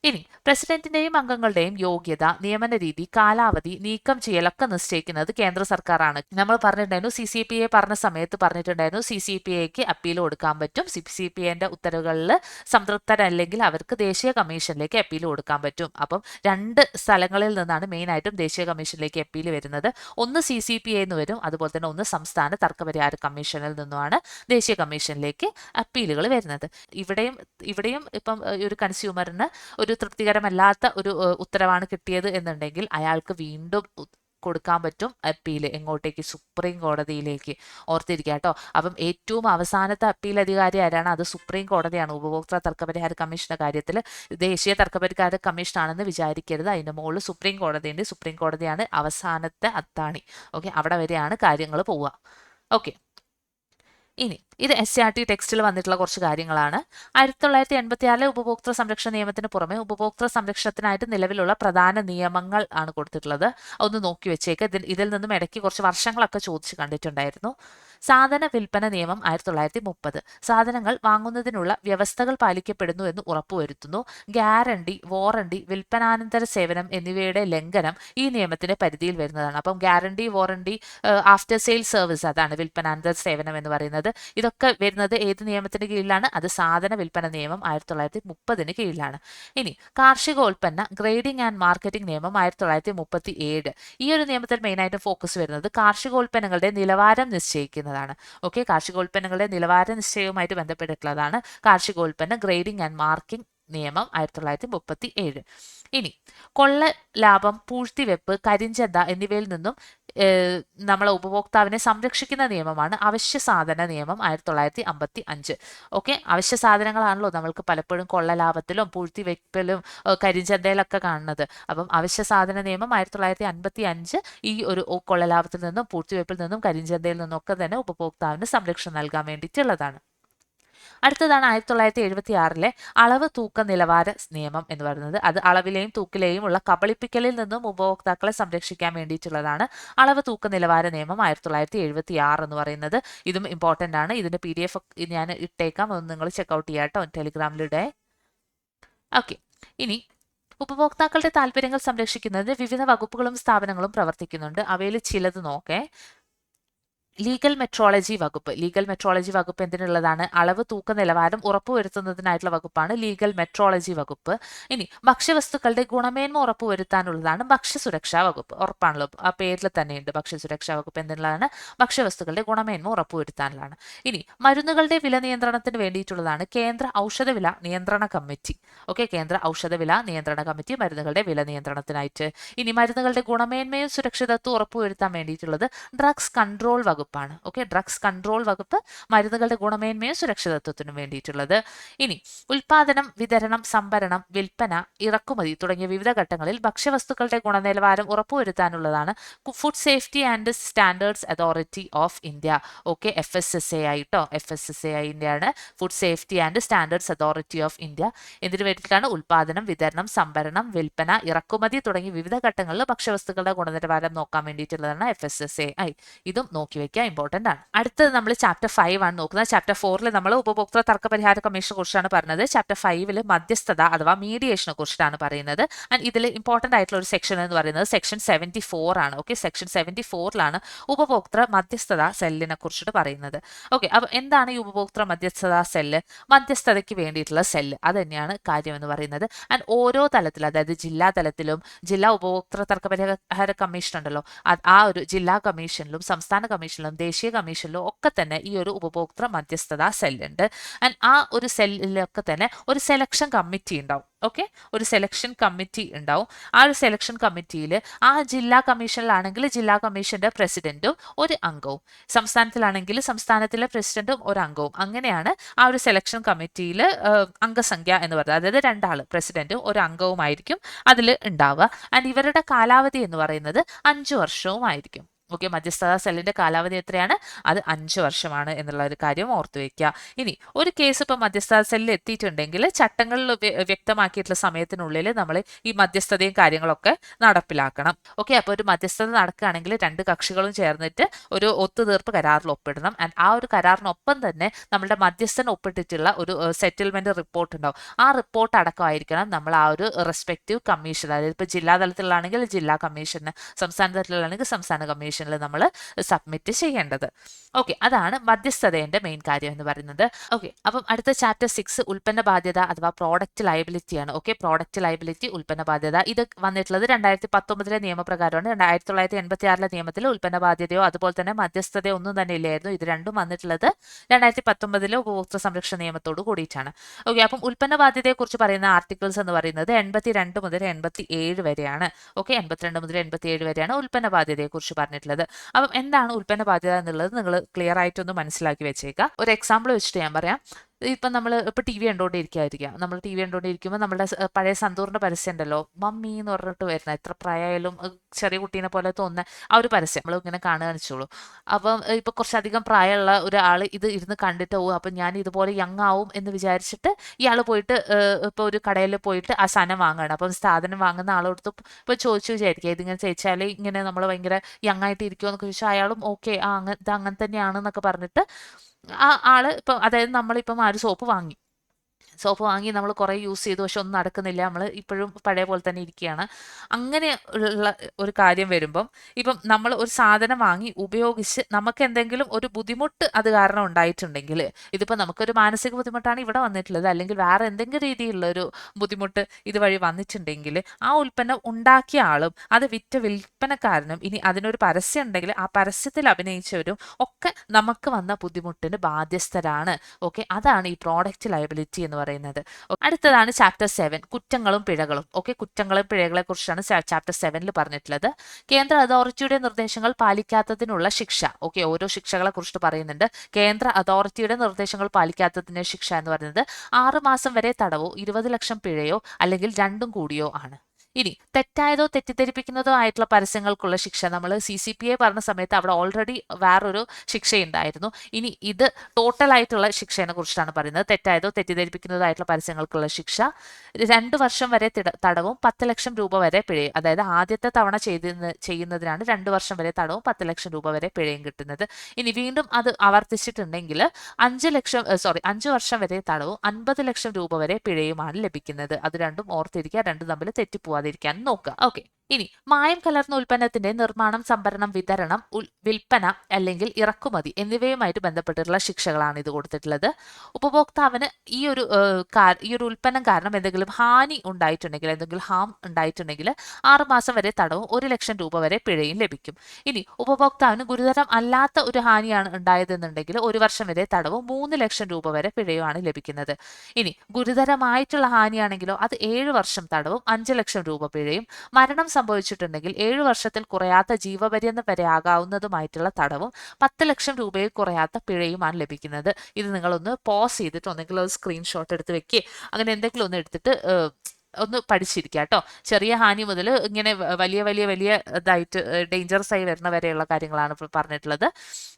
[SPEAKER 1] ഇനി പ്രസിഡന്റിന്റെയും അംഗങ്ങളുടെയും യോഗ്യത നിയമന രീതി കാലാവധി നീക്കം ചെയ്യലൊക്കെ നിശ്ചയിക്കുന്നത് കേന്ദ്ര സർക്കാരാണ്. നമ്മൾ പറഞ്ഞിട്ടുണ്ടായിരുന്നു സി സി പി എ പറഞ്ഞ സമയത്ത് പറഞ്ഞിട്ടുണ്ടായിരുന്നു സി സി പി എക്ക് അപ്പീൽ കൊടുക്കാൻ പറ്റും. സി സി പി എന്റെ ഉത്തരവുകളിൽ സംതൃപ്തരല്ലെങ്കിൽ അവർക്ക് ദേശീയ കമ്മീഷനിലേക്ക് അപ്പീൽ കൊടുക്കാൻ പറ്റും. അപ്പം രണ്ട് സ്ഥലങ്ങളിൽ നിന്നാണ് മെയിൻ ആയിട്ടും ദേശീയ കമ്മീഷനിലേക്ക് അപ്പീൽ വരുന്നത്. ഒന്ന് സി സി പി എന്ന് വരും. അതുപോലെ തന്നെ ഒന്ന് സംസ്ഥാന തർക്കപരിഹാര കമ്മീഷനിൽ നിന്നുമാണ് ദേശീയ കമ്മീഷനിലേക്ക് അപ്പീലുകൾ വരുന്നത്. ഇവിടെയും ഇവിടെയും ഇപ്പം ഒരു കൺസ്യൂമറിന് ഒരു തൃപ്തികരമല്ലാത്ത ഒരു ഉത്തരവാണ് കിട്ടിയത് എന്നുണ്ടെങ്കിൽ അയാൾക്ക് വീണ്ടും കൊടുക്കാൻ പറ്റും അപ്പീൽ എങ്ങോട്ടേക്ക് സുപ്രീം കോടതിയിലേക്ക് ഓർത്തിരിക്കുക കേട്ടോ. അപ്പം ഏറ്റവും അവസാനത്തെ അപ്പീൽ അധികാരി ആരാണ്? അത് സുപ്രീം കോടതിയാണ് ഉപഭോക്തൃ തർക്കപരിഹാര കമ്മീഷന്റെ കാര്യത്തിൽ ദേശീയ തർക്കപരിഹാര കമ്മീഷനാണെന്ന് വിചാരിക്കരുത്. അതിന്റെ മുകളിൽ സുപ്രീം കോടതിയുണ്ട് സുപ്രീം കോടതിയാണ് അവസാനത്തെ അത്താണി. ഓക്കെ അവിടെ വരെയാണ് കാര്യങ്ങൾ പോവുക. ഓക്കെ ഇനി ഇത് എസ് ആർ ടി ടെക്സ്റ്റിൽ വന്നിട്ടുള്ള കുറച്ച് കാര്യങ്ങളാണ്. ആയിരത്തി തൊള്ളായിരത്തി എൺപത്തി ആറിലെ ഉപഭോക്തൃ സംരക്ഷണ നിയമത്തിന് പുറമെ ഉപഭോക്തൃ സംരക്ഷണത്തിനായിട്ട് നിലവിലുള്ള പ്രധാന നിയമങ്ങൾ ആണ് കൊടുത്തിട്ടുള്ളത്. ഒന്ന് നോക്കി വെച്ചേക്ക്. ഇതിൽ ഇതിൽ നിന്നും ഇടയ്ക്ക് കുറച്ച് വർഷങ്ങളൊക്കെ ചോദിച്ച് കണ്ടിട്ടുണ്ടായിരുന്നു. സാധന വിൽപ്പന നിയമം ആയിരത്തി തൊള്ളായിരത്തി മുപ്പത് സാധനങ്ങൾ വാങ്ങുന്നതിനുള്ള വ്യവസ്ഥകൾ പാലിക്കപ്പെടുന്നു എന്ന് ഉറപ്പുവരുത്തുന്നു. ഗ്യാരണ്ടി വാറണ്ടി വിൽപ്പനാനന്തര സേവനം എന്നിവയുടെ ലംഘനം ഈ നിയമത്തിന്റെ പരിധിയിൽ വരുന്നതാണ്. അപ്പം guarantee warranty after sale service അതാണ് വിൽപ്പനാനന്തര സേവനം എന്ന് പറയുന്നത്. ഇതൊക്കെ വരുന്നത് ഏത് നിയമത്തിന്റെ കീഴിലാണ്? അത് സാധന വിൽപ്പന നിയമം ആയിരത്തി തൊള്ളായിരത്തി മുപ്പതിന് കീഴിലാണ്. ഇനി കാർഷികോൽപ്പന്ന ഗ്രേഡിംഗ് ആൻഡ് മാർക്കറ്റിംഗ് നിയമം ആയിരത്തി തൊള്ളായിരത്തി മുപ്പത്തി ഏഴ് ഈ ഒരു നിയമത്തിൽ മെയിനായിട്ട് ഫോക്കസ് വരുന്നത് കാർഷികോൽപ്പന്നങ്ങളുടെ നിലവാരം നിശ്ചയിക്കുന്നതാണ്. ഓക്കെ കാർഷികോൽപ്പന്നങ്ങളുടെ നിലവാര നിശ്ചയവുമായിട്ട് ബന്ധപ്പെട്ടിട്ടുള്ളതാണ് കാർഷികോൽപ്പന്ന ഗ്രേഡിംഗ് ആൻഡ് മാർക്കിംഗ് നിയമം ആയിരത്തി തൊള്ളായിരത്തി മുപ്പത്തി ഏഴ് ഇനി കൊള്ള ലാഭം പൂഴ്ത്തിവെപ്പ് കരിഞ്ചന്ത എന്നിവയിൽ നിന്നും നമ്മളെ ഉപഭോക്താവിനെ സംരക്ഷിക്കുന്ന നിയമമാണ് അവശ്യ സാധന നിയമം ആയിരത്തി തൊള്ളായിരത്തി അമ്പത്തി അഞ്ച് ഓക്കെ? അവശ്യ സാധനങ്ങളാണല്ലോ നമ്മൾക്ക് പലപ്പോഴും കൊള്ള ലാഭത്തിലും പൂഴ്ത്തിവെപ്പിലും കരിഞ്ചന്തയിലൊക്കെ കാണുന്നത്. അപ്പം അവശ്യ സാധന നിയമം ആയിരത്തി തൊള്ളായിരത്തി അൻപത്തി അഞ്ച് ഈ ഒരു കൊള്ളലാഭത്തിൽ കൊള്ള ലാഭത്തിൽ നിന്നും പൂഴ്ത്തിവെപ്പിൽ നിന്നും കരിഞ്ചന്തയിൽ നിന്നും ഒക്കെ തന്നെ ഉപഭോക്താവിന് സംരക്ഷണം നൽകാൻ വേണ്ടിയിട്ടുള്ളതാണ്. അടുത്തതാണ് ആയിരത്തി തൊള്ളായിരത്തി എഴുപത്തി ആറിലെ അളവ് തൂക്ക നിലവാര നിയമം എന്ന് പറയുന്നത്. അത് അളവിലെയും തൂക്കിലെയും ഉള്ള കബളിപ്പിക്കലിൽ നിന്നും ഉപഭോക്താക്കളെ സംരക്ഷിക്കാൻ വേണ്ടിയിട്ടുള്ളതാണ് അളവ് തൂക്ക നിലവാര നിയമം ആയിരത്തി തൊള്ളായിരത്തി എഴുപത്തി ആറ് എന്ന് പറയുന്നത്. ഇതും ഇമ്പോർട്ടന്റ് ആണ്. ഇതിന്റെ പി ഡി എഫ് ഞാൻ ഇട്ടേക്കാം. ഒന്ന് നിങ്ങൾ ചെക്കൗട്ട് ചെയ്യാം കേട്ടോ ടെലിഗ്രാമിലൂടെ. ഓക്കെ ഇനി ഉപഭോക്താക്കളുടെ താല്പര്യങ്ങൾ സംരക്ഷിക്കുന്നതിന് വിവിധ വകുപ്പുകളും സ്ഥാപനങ്ങളും പ്രവർത്തിക്കുന്നുണ്ട്. അവയിൽ ചിലത് നോക്കേ. ലീഗൽ മെട്രോളജി വകുപ്പ്. ലീഗൽ മെട്രോളജി വകുപ്പ് എന്തിനുള്ളതാണ്? അളവ് തൂക്ക നിലവാരം ഉറപ്പുവരുത്തുന്നതിനായിട്ടുള്ള വകുപ്പാണ് ലീഗൽ മെട്രോളജി വകുപ്പ്. ഇനി ഭക്ഷ്യവസ്തുക്കളുടെ ഗുണമേന്മ ഉറപ്പുവരുത്താനുള്ളതാണ് ഭക്ഷ്യസുരക്ഷാ വകുപ്പ്. ഉറപ്പാണല്ലോ. ആ പേരിൽ തന്നെയുണ്ട് ഭക്ഷ്യസുരക്ഷാ വകുപ്പ് എന്തിനുള്ളതാണ്? ഭക്ഷ്യവസ്തുക്കളുടെ ഗുണമേന്മ ഉറപ്പുവരുത്താനുള്ളതാണ്. ഇനി മരുന്നുകളുടെ വില നിയന്ത്രണത്തിന് വേണ്ടിയിട്ടുള്ളതാണ് കേന്ദ്ര ഔഷധവില നിയന്ത്രണ കമ്മിറ്റി. ഓക്കെ കേന്ദ്ര ഔഷധവില നിയന്ത്രണ കമ്മിറ്റി മരുന്നുകളുടെ വില നിയന്ത്രണത്തിനായിട്ട്. ഇനി മരുന്നുകളുടെ ഗുണമേന്മയും സുരക്ഷിതത്വം ഉറപ്പുവരുത്താൻ വേണ്ടിയിട്ടുള്ളത് ഡ്രഗ്സ് കൺട്രോൾ വകുപ്പാണ്. ഓക്കെ ഡ്രഗ്സ് കൺട്രോൾ വകുപ്പ് മരുന്നുകളുടെ ഗുണമേന്മയും സുരക്ഷിതത്വത്തിനും വേണ്ടിയിട്ടുള്ളത്. ഇനി ഉൽപാദനം വിതരണം സംഭരണം വിൽപ്പന ഇറക്കുമതി തുടങ്ങിയ വിവിധ ഘട്ടങ്ങളിൽ ഭക്ഷ്യവസ്തുക്കളുടെ ഗുണനിലവാരം ഉറപ്പുവരുത്താനുള്ളതാണ് food safety and standards authority of India okay F S S A ആയിട്ടോ F S S A I ഇന്ത്യയാണ് food safety and standards authority of India ഇതിനു വേണ്ടിയിട്ടാണ് ഉൽപാദനം വിതരണം സംഭരണം വിൽപ്പന ഇറക്കുമതി തുടങ്ങിയ വിവിധ ഘട്ടങ്ങളിൽ ഭക്ഷ്യവസ്തുക്കളുടെ ഗുണനിലവാരം നോക്കാൻ വേണ്ടിയിട്ടുള്ളതാണ് F S S A I ഇതും നോക്കി വെക്കുക ഇമ്പോർട്ടന്റ് ആണ്. അടുത്തത് നമ്മൾ ചാപ്റ്റർ ഫൈവ് ആണ് നോക്കുന്നത്. ചാപ്റ്റർ ഫോറിൽ നമ്മൾ ഉപഭോക്തൃ തർക്ക പരിഹാര കമ്മീഷനെ കുറിച്ചാണ് പറഞ്ഞത്. ചാപ്റ്റർ ഫൈവിൽ മധ്യസ്ഥത അഥവാ മീഡിയേഷനെ കുറിച്ചിട്ടാണ് പറയുന്നത്. ആൻഡ് ഇതിൽ ഇമ്പോർട്ടന്റ് ആയിട്ടുള്ള ഒരു സെക്ഷൻ എന്ന് പറയുന്നത് സെക്ഷൻ സെവന്റി ഫോർ ആണ്. ഓക്കെ സെക്ഷൻ സെവന്റി ഫോറിലാണ് ഉപഭോക്തൃ മധ്യസ്ഥത സെല്ലിനെ കുറിച്ചിട്ട് പറയുന്നത്. ഓക്കെ അപ്പോൾ എന്താണ് ഈ ഉപഭോക്തൃ മധ്യസ്ഥത സെല്ല് മധ്യസ്ഥതയ്ക്ക് വേണ്ടിയിട്ടുള്ള സെല്ല് അത് തന്നെയാണ് കാര്യം എന്ന് പറയുന്നത്. ആൻഡ് ഓരോ തലത്തിൽ അതായത് ജില്ലാ തലത്തിലും ജില്ലാ ഉപഭോക്തൃ തർക്ക പരിഹാര കമ്മീഷൻ ഉണ്ടല്ലോ. ആ ഒരു ജില്ലാ കമ്മീഷനിലും സംസ്ഥാന കമ്മീഷനിലും ദേശീയ കമ്മീഷനിലും ഒക്കെ തന്നെ ഈ ഒരു ഉപഭോക്തൃ മധ്യസ്ഥത സെല്ലുണ്ട്. ആൻഡ് ആ ഒരു സെല്ലിലൊക്കെ തന്നെ ഒരു സെലക്ഷൻ കമ്മിറ്റി ഉണ്ടാവും. ഓക്കെ ഒരു സെലക്ഷൻ കമ്മിറ്റി ഉണ്ടാവും. ആ ഒരു സെലക്ഷൻ കമ്മിറ്റിയിൽ ആ ജില്ലാ കമ്മീഷനിലാണെങ്കിൽ ജില്ലാ കമ്മീഷന്റെ പ്രസിഡന്റും ഒരു അംഗവും. സംസ്ഥാനത്തിലാണെങ്കിൽ സംസ്ഥാനത്തിലെ പ്രസിഡന്റും ഒരു അംഗവും. അങ്ങനെയാണ് ആ ഒരു സെലക്ഷൻ കമ്മിറ്റിയിൽ അംഗസംഖ്യ എന്ന് പറയുന്നത്. അതായത് രണ്ടാൾ പ്രസിഡന്റും ഒരു അംഗവുമായിരിക്കും അതിൽ ഉണ്ടാവുക. ആൻഡ് ഇവരുടെ കാലാവധി എന്ന് പറയുന്നത് അഞ്ചു വർഷവുമായിരിക്കും. ഓക്കെ മധ്യസ്ഥത സെല്ലിന്റെ കാലാവധി എത്രയാണ്? അത് അഞ്ച് വർഷമാണ് എന്നുള്ള ഒരു കാര്യം ഓർത്തു വെക്കുക ഇനി ഒരു കേസ് ഇപ്പം മധ്യസ്ഥത സെല്ലിൽ എത്തിയിട്ടുണ്ടെങ്കിൽ ചട്ടങ്ങളിൽ വ്യക്തമാക്കിയിട്ടുള്ള സമയത്തിനുള്ളിൽ നമ്മൾ ഈ മധ്യസ്ഥതയും കാര്യങ്ങളൊക്കെ നടപ്പിലാക്കണം. ഓക്കെ അപ്പോൾ ഒരു മധ്യസ്ഥത നടക്കുകയാണെങ്കിൽ രണ്ട് കക്ഷികളും ചേർന്നിട്ട് ഒരു ഒത്തുതീർപ്പ് കരാറിൽ ഒപ്പിടണം. ആൻഡ് ആ ഒരു കരാറിനൊപ്പം തന്നെ നമ്മുടെ മധ്യസ്ഥൻ ഒപ്പിട്ടിട്ടുള്ള ഒരു സെറ്റിൽമെന്റ് റിപ്പോർട്ട് ഉണ്ടാവും. ആ റിപ്പോർട്ട് അടക്കമായിരിക്കണം നമ്മൾ ആ ഒരു റെസ്പെക്റ്റീവ് കമ്മീഷൻ അതായത് ഇപ്പോൾ ജില്ലാ തലത്തിലാണെങ്കിൽ ജില്ലാ കമ്മീഷന് സംസ്ഥാന തലത്തിലാണെങ്കിൽ സംസ്ഥാന കമ്മീഷൻ കമ്മീഷനിൽ നമ്മൾ സബ്മിറ്റ് ചെയ്യേണ്ടത്. ഓക്കെ അതാണ് മധ്യസ്ഥതയുടെ മെയിൻ കാര്യം എന്ന് പറയുന്നത്. ഓക്കെ അപ്പം അടുത്ത ചാപ്റ്റർ സിക്സ് ഉൽപ്പന്ന ബാധ്യത അഥവാ പ്രോഡക്റ്റ് ലയബിലിറ്റിയാണ് ഓക്കെ പ്രോഡക്റ്റ് ലയബിലിറ്റി ഉൽപ്പന്ന ബാധ്യത. ഇത് വന്നിട്ടുള്ളത് രണ്ടായിരത്തി പത്തൊമ്പതിലെ നിയമപ്രകാരമാണ്. ആയിരത്തി തൊള്ളായിരത്തി എൺപത്തി ആറിലെ നിയമത്തിൽ ഉൽപ്പന്ന ബാധ്യതയോ അതുപോലെ തന്നെ മധ്യസ്ഥതയോ ഒന്നും തന്നെ ഇല്ലായിരുന്നു. ഇത് രണ്ടും വന്നിട്ടുള്ളത് രണ്ടായിരത്തി പത്തൊമ്പതിലെ ഉപഭോക്തൃ സംരക്ഷണ നിയമത്തോട് കൂടിയിട്ടാണ്. ഓക്കെ അപ്പം ഉൽപ്പന്ന ബാധ്യതയെക്കുറിച്ച് പറയുന്ന ആർട്ടിക്കിൾസ് എന്ന് പറയുന്നത് എൺപത്തി രണ്ട് മുതൽ എൺപത്തി ഏഴ് വരെയാണ്. ഓക്കെ എൺപത്തിരണ്ട് മുതൽ എൺപത്തി ഏഴ് വരെയാണ് ഉൽപ്പന്ന ബാധ്യതയെക്കുറിച്ച് പറഞ്ഞിട്ടുള്ളത്. അപ്പം എന്താണ് ഉൽപ്പന്ന ബാധ്യത എന്നുള്ളത് നിങ്ങൾ ക്ലിയർ ആയിട്ടൊന്ന് മനസ്സിലാക്കി വെച്ചേക്കുക ഒരു എക്സാമ്പിൾ വെച്ചിട്ട് ഞാൻ പറയാം. ഇപ്പം നമ്മൾ ഇപ്പം ടി വി കണ്ടുകൊണ്ടിരിക്കുകയായിരിക്കാം നമ്മൾ ടി വി കണ്ടുകൊണ്ടിരിക്കുമ്പോൾ നമ്മുടെ പഴയ സന്തൂറിന്റെ പരസ്യം ഉണ്ടല്ലോ. മമ്മി എന്ന് പറഞ്ഞിട്ട് വരുന്ന എത്ര പ്രായമായാലും ചെറിയ കുട്ടീനെ പോലെ തോന്നുന്ന ആ ഒരു പരസ്യം നമ്മൾ ഇങ്ങനെ കാണുക വെച്ചോളൂ അപ്പം ഇപ്പം കുറച്ചധികം പ്രായമുള്ള ഒരാൾ ഇത് ഇരുന്ന് കണ്ടിട്ട് പോകും അപ്പം ഞാൻ ഇതുപോലെ യങ് ആവും എന്ന് വിചാരിച്ചിട്ട് ഇയാൾ പോയിട്ട് ഇപ്പോൾ ഒരു കടയിൽ പോയിട്ട് ആ സാധനം വാങ്ങുകയാണ്. അപ്പം സാധനം വാങ്ങുന്ന ആളോടത്ത് ഇപ്പോൾ ചോദിച്ചു വിചാരിക്കുക ഇതിങ്ങനെ ചോദിച്ചാൽ ഇങ്ങനെ നമ്മൾ ഭയങ്കര യങ് ആയിട്ട് ഇരിക്കുമോ എന്നൊക്കെ ചോദിച്ചാൽ അയാളും ഓക്കെ ആ അങ്ങനെ ഇത് അങ്ങനെ തന്നെയാണെന്നൊക്കെ പറഞ്ഞിട്ട് ആ ആൾ ഇപ്പം അതായത് നമ്മളിപ്പം ആ ഒരു സോപ്പ് വാങ്ങി. സോപ്പ് വാങ്ങി നമ്മൾ കുറേ യൂസ് ചെയ്തു. പക്ഷെ ഒന്നും നടക്കുന്നില്ല. നമ്മൾ ഇപ്പോഴും പഴയ പോലെ തന്നെ ഇരിക്കുകയാണ് അങ്ങനെ ഉള്ള ഒരു കാര്യം വരുമ്പം ഇപ്പം നമ്മൾ ഒരു സാധനം വാങ്ങി ഉപയോഗിച്ച് നമുക്ക് എന്തെങ്കിലും ഒരു ബുദ്ധിമുട്ട് അത് കാരണം ഉണ്ടായിട്ടുണ്ടെങ്കിൽ ഇതിപ്പോൾ നമുക്കൊരു മാനസിക ബുദ്ധിമുട്ടാണ് ഇവിടെ വന്നിട്ടുള്ളത്. അല്ലെങ്കിൽ വേറെ എന്തെങ്കിലും രീതിയിലുള്ള ഒരു ബുദ്ധിമുട്ട് ഇതുവഴി വന്നിട്ടുണ്ടെങ്കിൽ ആ ഉൽപ്പന്നം ഉണ്ടാക്കിയ ആളും അത് വിറ്റ വിൽപ്പനക്കാരനും ഇനി അതിനൊരു പരസ്യം ഉണ്ടെങ്കിൽ ആ പരസ്യത്തിൽ അഭിനയിച്ചവരും ഒക്കെ നമുക്ക് വന്ന ബുദ്ധിമുട്ടിന് ബാധ്യസ്ഥരാണ്. ഓക്കെ? അതാണ് ഈ പ്രോഡക്റ്റ് ലയബിലിറ്റി എന്ന് പറയുന്നത്. അടുത്തതാണ് ചാപ്റ്റർ സെവൻ കുറ്റങ്ങളും പിഴകളും. ഓക്കെ കുറ്റങ്ങളും പിഴകളെ കുറിച്ചാണ് ചാപ്റ്റർ സെവനിൽ പറഞ്ഞിട്ടുള്ളത്. കേന്ദ്ര അതോറിറ്റിയുടെ നിർദ്ദേശങ്ങൾ പാലിക്കാത്തതിനുള്ള ശിക്ഷ. ഓക്കെ ഓരോ ശിക്ഷകളെ കുറിച്ച് പറയുന്നുണ്ട്. കേന്ദ്ര അതോറിറ്റിയുടെ നിർദ്ദേശങ്ങൾ പാലിക്കാത്തതിന് ശിക്ഷ എന്ന് പറയുന്നത് ആറ് മാസം വരെ തടവോ ഇരുപത് ലക്ഷം പിഴയോ അല്ലെങ്കിൽ രണ്ടും കൂടിയോ ആണ്. ഇനി തെറ്റായതോ തെറ്റിദ്ധരിപ്പിക്കുന്നതോ ആയിട്ടുള്ള പരസ്യങ്ങൾക്കുള്ള ശിക്ഷ. നമ്മൾ സി സി പി എ പറഞ്ഞ സമയത്ത് അവിടെ ഓൾറെഡി വേറൊരു ശിക്ഷയുണ്ടായിരുന്നു. ഇനി ഇത് ടോട്ടൽ ആയിട്ടുള്ള ശിക്ഷയെ കുറിച്ചാണ് പറയുന്നത്. തെറ്റായതോ തെറ്റിദ്ധരിപ്പിക്കുന്നതോ ആയിട്ടുള്ള പരസ്യങ്ങൾക്കുള്ള ശിക്ഷ. രണ്ട് വർഷം വരെ തടവും പത്ത് ലക്ഷം രൂപ വരെ പിഴയും. അതായത് ആദ്യത്തെ തവണ ചെയ്ത് ചെയ്യുന്നതിനാണ് രണ്ട് വർഷം വരെ തടവും പത്ത് ലക്ഷം രൂപ വരെ പിഴയും കിട്ടുന്നത്. ഇനി വീണ്ടും അത് ആവർത്തിച്ചിട്ടുണ്ടെങ്കിൽ അഞ്ച് ലക്ഷം സോറി അഞ്ച് വർഷം വരെ തടവും അൻപത് ലക്ഷം രൂപ വരെ പിഴയുമാണ് ലഭിക്കുന്നത്. അത് രണ്ടും ഓർത്തിരിക്കുക. രണ്ടും തമ്മിൽ തെറ്റിപ്പോവാതെ പോവാതിരിക്കാൻ നോക്കുക. ഓക്കെ ഇനി മായം കലർന്ന ഉൽപ്പന്നത്തിന്റെ നിർമ്മാണം സംഭരണം വിതരണം വിൽപ്പന അല്ലെങ്കിൽ ഇറക്കുമതി എന്നിവയുമായിട്ട് ബന്ധപ്പെട്ടിട്ടുള്ള ശിക്ഷകളാണ് ഇത് കൊടുത്തിട്ടുള്ളത്. ഉപഭോക്താവിന് ഈ ഒരു ഈ ഒരു ഉൽപ്പന്നം കാരണം എന്തെങ്കിലും ഹാനി ഉണ്ടായിട്ടുണ്ടെങ്കിൽ എന്തെങ്കിലും ഹാം ഉണ്ടായിട്ടുണ്ടെങ്കിൽ ആറുമാസം വരെ തടവും ഒരു ലക്ഷം രൂപ വരെ പിഴയും ലഭിക്കും. ഇനി ഉപഭോക്താവിന് ഗുരുതരം അല്ലാത്ത ഒരു ഹാനിയാണ് ഉണ്ടായതെന്നുണ്ടെങ്കിൽ ഒരു വർഷം വരെ തടവും മൂന്ന് ലക്ഷം രൂപ വരെ പിഴയുമാണ് ലഭിക്കുന്നത്. ഇനി ഗുരുതരമായിട്ടുള്ള ഹാനിയാണെങ്കിലോ അത് ഏഴ് വർഷം തടവും അഞ്ച് ലക്ഷം രൂപ പിഴയും. മരണം സംഭവിച്ചിട്ടുണ്ടെങ്കിൽ ഏഴു വർഷത്തിൽ കുറയാത്ത ജീവപര്യന്തം വരെ ആകാവുന്നതുമായിട്ടുള്ള തടവും പത്ത് ലക്ഷം രൂപയിൽ കുറയാത്ത പിഴയുമാണ് ലഭിക്കുന്നത്. ഇത് നിങ്ങളൊന്ന് പോസ് ചെയ്തിട്ട് ഒന്നെങ്കിൽ ഒരു സ്ക്രീൻഷോട്ട് എടുത്ത് വെക്കുക അങ്ങനെ എന്തെങ്കിലും ഒന്ന് എടുത്തിട്ട് ഒന്ന് പഠിച്ചിരിക്കുക കേട്ടോ. ചെറിയ ഹാനി മുതൽ ഇങ്ങനെ വലിയ വലിയ വലിയ ഇതായിട്ട് ഡേഞ്ചറസ് ആയി വരുന്ന വരെയുള്ള കാര്യങ്ങളാണ് പറഞ്ഞിട്ടുള്ളത്.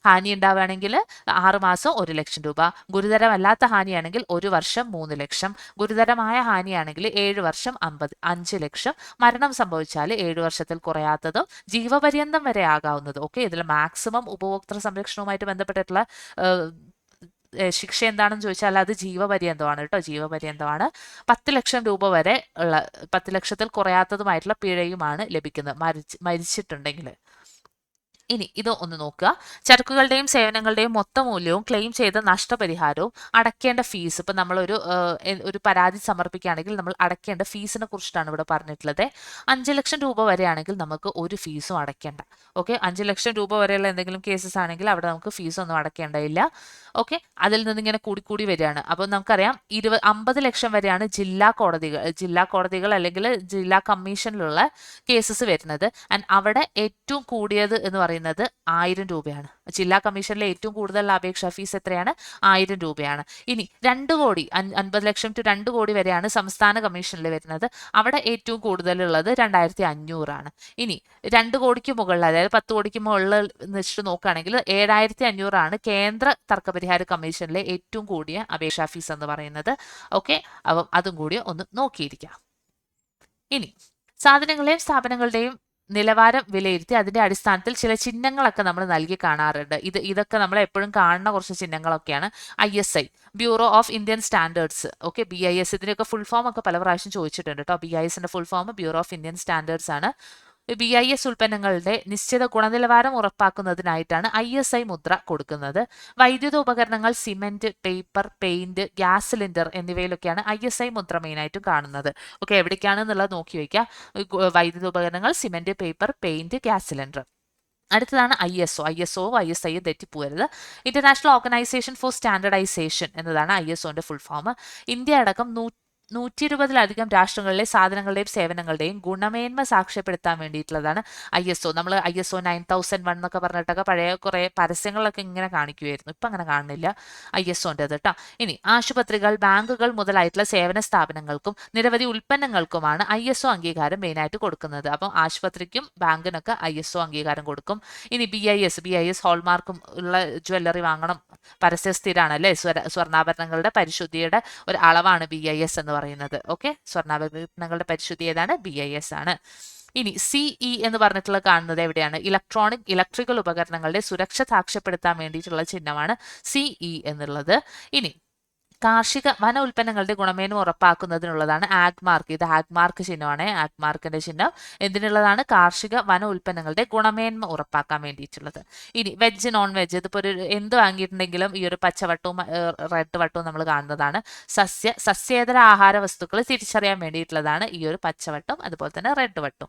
[SPEAKER 1] ഹാനി ഉണ്ടാവുകയാണെങ്കിൽ ആറുമാസം ഒരു ലക്ഷം രൂപ. ഗുരുതരമല്ലാത്ത ഹാനിയാണെങ്കിൽ ഒരു വർഷം മൂന്ന് ലക്ഷം. ഗുരുതരമായ ഹാനിയാണെങ്കിൽ ഏഴ് വർഷം അമ്പത് അഞ്ച് ലക്ഷം. മരണം സംഭവിച്ചാൽ ഏഴ് വർഷത്തിൽ കുറയാത്തതും ജീവപര്യന്തം വരെ ആകാവുന്നതും. ഓക്കെ? ഇതിൽ മാക്സിമം ഉപഭോക്തൃ സംരക്ഷണവുമായിട്ട് ബന്ധപ്പെട്ടിട്ടുള്ള ശിക്ഷ എന്താണെന്ന് ചോദിച്ചാൽ അത് ജീവപര്യന്തമാണ് കേട്ടോ. ജീവപര്യന്തമാണ്. പത്ത് ലക്ഷം രൂപ വരെ ഉള്ള പത്ത് ലക്ഷത്തിൽ കുറയാത്തതുമായിട്ടുള്ള പിഴയുമാണ് ലഭിക്കുന്നത്. മരിച്ച് മരിച്ചിട്ടുണ്ടെങ്കിൽ. ഇനി ഇത് ഒന്ന് നോക്കുക. ചരക്കുകളുടെയും സേവനങ്ങളുടെയും മൊത്ത മൂല്യവും ക്ലെയിം ചെയ്ത നഷ്ടപരിഹാരവും അടയ്ക്കേണ്ട ഫീസ് ഇപ്പം നമ്മളൊരു ഒരു പരാതി സമർപ്പിക്കുകയാണെങ്കിൽ നമ്മൾ അടയ്ക്കേണ്ട ഫീസിനെ കുറിച്ചിട്ടാണ് ഇവിടെ പറഞ്ഞിട്ടുള്ളത്. അഞ്ച് ലക്ഷം രൂപ വരെയാണെങ്കിൽ നമുക്ക് ഒരു ഫീസും അടയ്ക്കേണ്ട. ഓക്കെ? അഞ്ച് ലക്ഷം രൂപ വരെയുള്ള എന്തെങ്കിലും കേസസ് ആണെങ്കിൽ അവിടെ നമുക്ക് ഫീസൊന്നും അടയ്ക്കേണ്ടതില്ല. ഓക്കെ? അതിൽ നിന്ന് ഇങ്ങനെ കൂടിക്കൂടി കൂടി വരികയാണ്. അപ്പോൾ നമുക്കറിയാം ഇരുപത് അമ്പത് ലക്ഷം വരെയാണ് ജില്ലാ കോടതികൾ ജില്ലാ കോടതികൾ അല്ലെങ്കിൽ ജില്ലാ കമ്മീഷനിലുള്ള കേസസ് വരുന്നത്. ആൻഡ് അവിടെ ഏറ്റവും കൂടിയത് എന്ന് പറയുന്നത് ആയിരം രൂപയാണ്. ജില്ലാ കമ്മീഷനിലെ ഏറ്റവും കൂടുതലുള്ള അപേക്ഷാ ഫീസ് എത്രയാണ്? ആയിരം രൂപയാണ്. ഇനി രണ്ട് കോടി അൻ- അൻപത് ലക്ഷം ടു രണ്ട് കോടി വരെയാണ് സംസ്ഥാന കമ്മീഷനിൽ വരുന്നത്. അവിടെ ഏറ്റവും കൂടുതലുള്ളത് രണ്ടായിരത്തി അഞ്ഞൂറാണ്. ഇനി രണ്ട് കോടിക്ക് മുകളിൽ അതായത് പത്ത് കോടിക്ക് മുകളിൽ വെച്ചിട്ട് നോക്കുകയാണെങ്കിൽ ഏഴായിരത്തി അഞ്ഞൂറാണ് കേന്ദ്ര തർക്കപരിഹാര കമ്മീഷനിലെ ഏറ്റവും കൂടിയ അപേക്ഷാ ഫീസ് എന്ന് പറയുന്നത്. ഓക്കെ? അപ്പം അതും കൂടി ഒന്ന് നോക്കിയിരിക്കാം. ഇനി സാധനങ്ങളെയും സ്ഥാപനങ്ങളുടെയും നിലവാരം വിലയിരുത്തി അതിന്റെ അടിസ്ഥാനത്തിൽ ചില ചിഹ്നങ്ങളൊക്കെ നമ്മൾ നൽകി കാണാറുണ്ട്. ഇത് ഇതൊക്കെ നമ്മൾ എപ്പോഴും കാണുന്ന കുറച്ച് ചിഹ്നങ്ങളൊക്കെയാണ് I S I bureau of Indian standards okay B I S ഇതിന്റെയൊക്കെ ഫുൾ ഫോം ഒക്കെ പല പ്രാവശ്യം ചോദിച്ചിട്ടുണ്ട് കേട്ടോ ബി ഐ എസിന്റെ full form bureau of Indian standards ആണ്. ബി ഐ എസ് ഉൽപ്പന്നങ്ങളുടെ നിശ്ചിത ഗുണനിലവാരം ഉറപ്പാക്കുന്നതിനായിട്ടാണ് ഐ എസ് ഐ മുദ്ര കൊടുക്കുന്നത്. വൈദ്യുത ഉപകരണങ്ങൾ cement paper paint gas cylinder എന്നിവയിലൊക്കെയാണ് I S I മുദ്ര മെയിനായിട്ടും കാണുന്നത്. ഓക്കെ എവിടേക്കാണ് എന്നുള്ളത് നോക്കി വയ്ക്കുക വൈദ്യുത ഉപകരണങ്ങൾ cement paper paint gas cylinder. അടുത്തതാണ് I S O I S O I S I തെറ്റിപ്പോരുത് international organisation for standardisation എന്നതാണ് ഐ എസ് ഒന്റെ ഫുൾ ഫോം ഇന്ത്യ അടക്കം നൂ നൂറ്റി ഇരുപതിലധികം രാഷ്ട്രങ്ങളിലെ സാധനങ്ങളുടെയും സേവനങ്ങളുടെയും ഗുണമേന്മ സാക്ഷ്യപ്പെടുത്താൻ വേണ്ടിയിട്ടുള്ളതാണ് ഐ എസ് ഒ. നമ്മൾ I S O nine thousand one എന്നൊക്കെ പറഞ്ഞിട്ടൊക്കെ പഴയ കുറേ പരസ്യങ്ങളൊക്കെ ഇങ്ങനെ കാണിക്കുമായിരുന്നു ഇപ്പം അങ്ങനെ കാണുന്നില്ല ഐ എസ് കേട്ടോ ഇനി ആശുപത്രികൾ ബാങ്കുകൾ മുതലായിട്ടുള്ള സേവന സ്ഥാപനങ്ങൾക്കും നിരവധി ഉൽപ്പന്നങ്ങൾക്കുമാണ് ഐ എസ് ഒ അംഗീകാരം മെയിനായിട്ട് കൊടുക്കുന്നത്. അപ്പം ആശുപത്രിക്കും ബാങ്കിനൊക്കെ ഐ എസ് ഒ അംഗീകാരം കൊടുക്കും. ഇനി B I S B I S ഹോൾമാർക്കും ഉള്ള ജ്വല്ലറി വാങ്ങണം. പരസ്യ സ്ഥിരമാണ് സ്വർണാഭരണങ്ങളുടെ പരിശുദ്ധിയുടെ ഒരു അളവാണ് ബി ഐ എസ് എന്ന് പറയുന്നത്. ഓക്കെ സ്വർണാഭരണങ്ങളുടെ പരിശുദ്ധി ഏതാണ്? ബി ഐ എസ് ആണ്. ഇനി സിഇ എന്ന് പറഞ്ഞിട്ടുള്ള കാണുന്നത് എവിടെയാണ്? ഇലക്ട്രോണിക് ഇലക്ട്രിക്കൽ ഉപകരണങ്ങളുടെ സുരക്ഷ സാക്ഷ്യപ്പെടുത്താൻ വേണ്ടിയിട്ടുള്ള ചിഹ്നമാണ് സിഇ എന്നുള്ളത്. ഇനി കാർഷിക വന ഉൽപ്പന്നങ്ങളുടെ ഗുണമേന്മ ഉറപ്പാക്കുന്നതിനുള്ളതാണ് ആഗ് മാർക്ക് ഇത് ആഗ് മാർക്ക് ചിഹ്നമാണ്. ആഗ് മാർക്കിന്റെ ചിഹ്നം എന്തിനുള്ളതാണ്? കാർഷിക വന ഉൽപ്പന്നങ്ങളുടെ ഗുണമേന്മ ഉറപ്പാക്കാൻ വേണ്ടിയിട്ടുള്ളത്. ഇനി വെജ് നോൺ വെജ് ഇതിപ്പോൾ ഒരു എന്ത് വാങ്ങിയിട്ടുണ്ടെങ്കിലും ഈ ഒരു പച്ചവട്ടവും റെഡ് വട്ടവും നമ്മൾ കാണുന്നതാണ്. സസ്യ സസ്യേതര ആഹാര വസ്തുക്കൾ തിരിച്ചറിയാൻ വേണ്ടിയിട്ടുള്ളതാണ് ഈ ഒരു പച്ചവട്ടം അതുപോലെ തന്നെ റെഡ് വട്ടം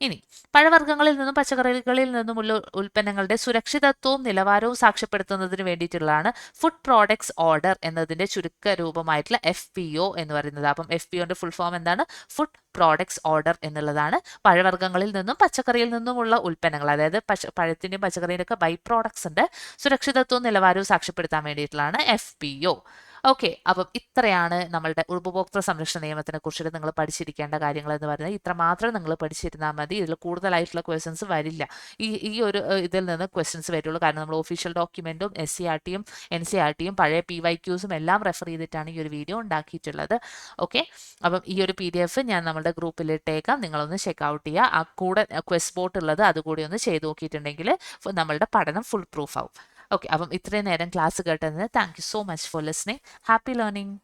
[SPEAKER 1] ഇനി പഴവർഗങ്ങളിൽ നിന്നും പച്ചക്കറികളിൽ നിന്നുമുള്ള ഉൽപ്പന്നങ്ങളുടെ സുരക്ഷിതത്വവും നിലവാരവും സാക്ഷ്യപ്പെടുത്തുന്നതിന് വേണ്ടിയിട്ടുള്ളതാണ് ഫുഡ് പ്രോഡക്ട്സ് ഓർഡർ എന്നതിന്റെ ചുരുക്ക രൂപമായിട്ടുള്ള എഫ് പി ഒ എന്ന് പറയുന്നത്. അപ്പം എഫ് പി ഒന്റെ ഫുൾ ഫോം എന്താണ്? ഫുഡ് പ്രോഡക്ട്സ് ഓർഡർ എന്നുള്ളതാണ്. പഴവർഗങ്ങളിൽ നിന്നും പച്ചക്കറിയിൽ നിന്നുമുള്ള ഉൽപ്പന്നങ്ങൾ അതായത് പച്ച പഴത്തിന്റെയും പച്ചക്കറിയുടെയൊക്കെ ബൈ പ്രോഡക്ട്സ് ഉണ്ട്. സുരക്ഷിതത്വവും നിലവാരവും സാക്ഷ്യപ്പെടുത്താൻ വേണ്ടിയിട്ടുള്ളതാണ് എഫ് പി ഒ ഓക്കെ അപ്പം ഇത്രയാണ് നമ്മളുടെ ഉപഭോക്തൃ സംരക്ഷണ നിയമത്തിനെ കുറിച്ചിട്ട് നിങ്ങൾ പഠിച്ചിരിക്കേണ്ട കാര്യങ്ങൾ എന്ന് പറയുന്നത്. ഇത്ര മാത്രം നിങ്ങൾ പഠിച്ചിരുന്നാൽ മതി. ഇതിൽ കൂടുതലായിട്ടുള്ള ക്വസ്റ്റ്യൻസ് വരില്ല. ഈ ഈ ഒരു ഇതിൽ നിന്ന് ക്വസ്റ്റ്യൻസ് വരുള്ളൂ. കാരണം നമ്മൾ ഒഫീഷ്യൽ ഡോക്യുമെന്റും എസ് സി ആർ ടിയും എൻ സി ആർ ടിയും പഴയ പി വൈ ക്യൂസും എല്ലാം റെഫർ ചെയ്തിട്ടാണ് ഈ ഒരു വീഡിയോ ഉണ്ടാക്കിയിട്ടുള്ളത്. ഓക്കെ അപ്പം ഈ ഒരു പി ഡി എഫ് ഞാൻ നമ്മുടെ ഗ്രൂപ്പിൽ ഇട്ടേക്കാം. നിങ്ങളൊന്ന് ചെക്ക് ഔട്ട് ചെയ്യുക ആ കൂടെ ക്വസ്റ്റ് ബോട്ട് ഉള്ളത് അതുകൂടി ഒന്ന് ചെയ്ത് നോക്കിയിട്ടുണ്ടെങ്കിൽ നമ്മളുടെ പഠനം ഫുൾ പ്രൂഫ് ആവും. ഓക്കെ അപ്പം ഇത്രയും നേരം ക്ലാസ് കേട്ടതിന് thank you so much for listening happy learning